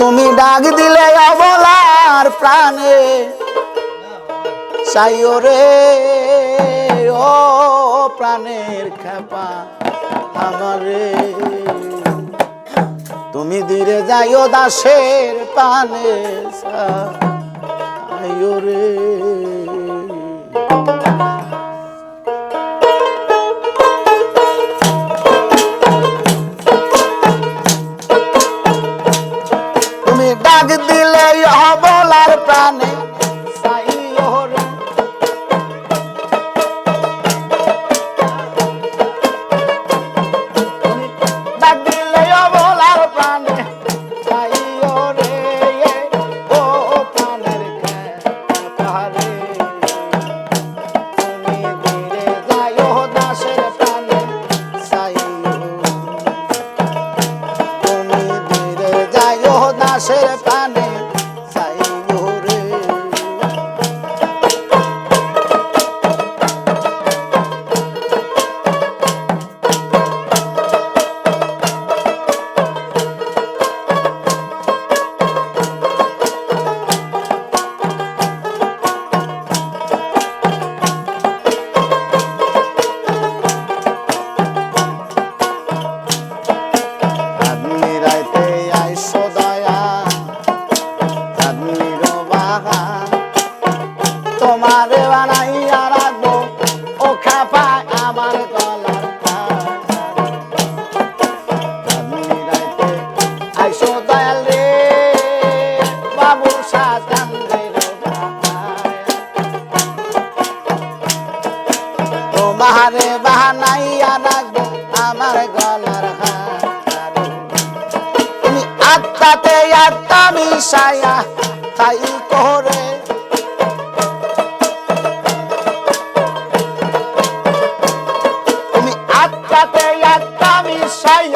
তুমি ডাক দিলে অবলার প্রাণে। চাইও রে, ও প্রাণের খেপা আমারে। তুমি ধীরে যাইও দাসের পানে চাইও তোমারে বানাইয়া রাখব আমার গলার তুমি আত্মাতে আত্মা মিশায়া তাই করে। তুমি আত্মাতে আত্মা মিশায়া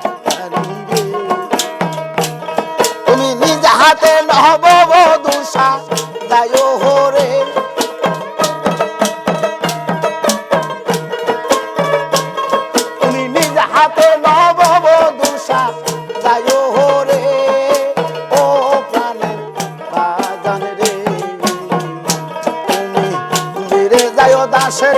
হাতে নহব দুষা দায় হরে তুমি নিজ হাতে নহব দুষা দায় হরে ও প্রাণের বাজান রে। তুমি ধীরে যায় দাসের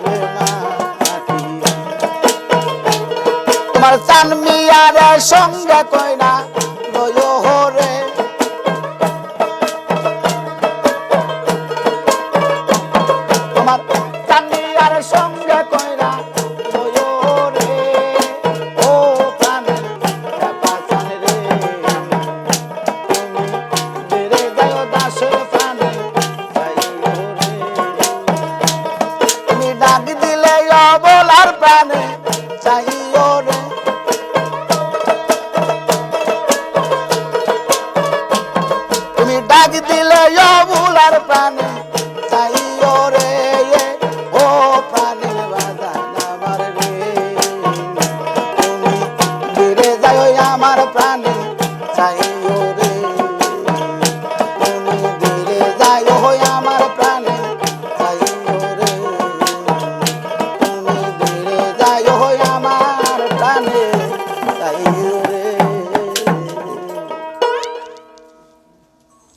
তারা সঙ্গে কয় না হরে তোমার তার সঙ্গে ডাক দিলে অবুলার প্রাণে।